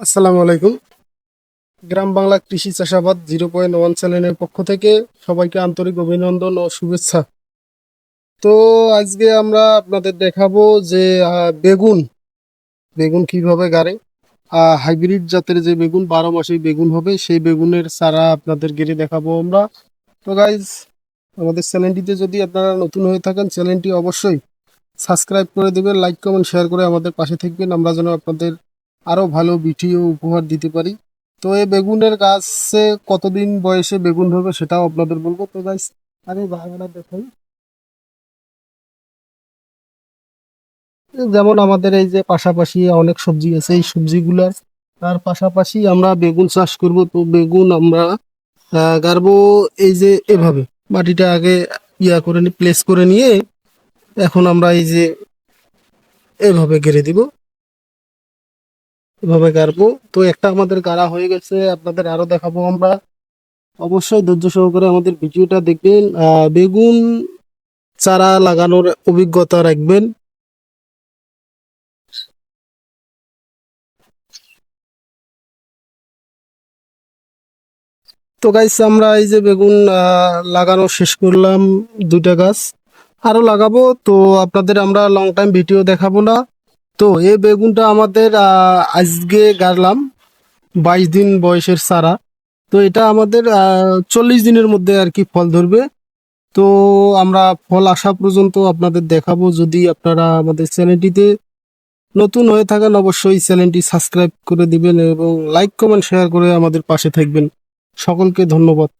আসসালামু আলাইকুম। গ্রাম বাংলা কৃষি চাষাবাদ জিরো পয়েন্ট ওয়ান চ্যানেলের পক্ষ থেকে সবাইকে আন্তরিক অভিনন্দন ও শুভেচ্ছা। তো আজকে আমরা আপনাদের দেখাবো যে বেগুন। বেগুন কীভাবে গাড়ে? হাইব্রিড জাতের যে বেগুন, বারো মাসেই বেগুন হবে, সেই বেগুনের চারা আপনাদের গেড়ে দেখাবো আমরা। তো গাইজ আমাদের চ্যানেলটিতে যদি আপনারা নতুন হয়ে থাকেন, চ্যানেলটি অবশ্যই সাবস্ক্রাইব করে দেবেন, লাইক, কমেন্ট, শেয়ার করে আমাদের পাশে থাকবেন। আমরা যেন আপনাদের আরও ভালো ভিডিও উপহার দিতে পারি। তো এই বেগুনের গাছে কতদিন বয়সে বেগুন ধরবে সেটাও আপনাদের বলব। তো গাইস আরে বাগানা দেখুন যেমন আমাদের এই যে পাশাপাশি অনেক সবজি আছে, এই সবজিগুলার তার পাশাপাশি আমরা বেগুন চাষ করব। তো বেগুন আমরা গাড়বো এই যে এভাবে। মাটিটা আগে ইয়া করে প্লেস করে নিয়ে এখন আমরা এই যে এভাবে গেড়ে দিব। এভাবে গাড়বো। তো একটা আমাদের গাড়া হয়ে গেছে, আপনাদের আরও দেখাবো আমরা। অবশ্যই ধৈর্য সহকারে আমাদের ভিডিওটা দেখবেন। বেগুন চারা লাগানোর অভিজ্ঞতা রাখবেন। তো গাইস আমরা এই যে বেগুন লাগানো শেষ করলাম দুইটা গাছ। আরও লাগাবো, তো আপনাদের আমরা লং টাইম ভিডিও দেখাবো না। তো এই বেগুনটা আমাদের আজকে গাড়লাম, বাইশ দিন বয়সের সারা তো এটা আমাদের চল্লিশ দিনের মধ্যে আর কি ফল ধরবে। তো আমরা ফল আসা পর্যন্ত আপনাদের দেখাবো। যদি আপনারা আমাদের চ্যানেলটিতে নতুন হয়ে থাকেন, অবশ্যই চ্যানেলটি সাবস্ক্রাইব করে দিবেন এবং লাইক, কমেন্ট, শেয়ার করে আমাদের পাশে থাকবেন। সকলকে ধন্যবাদ।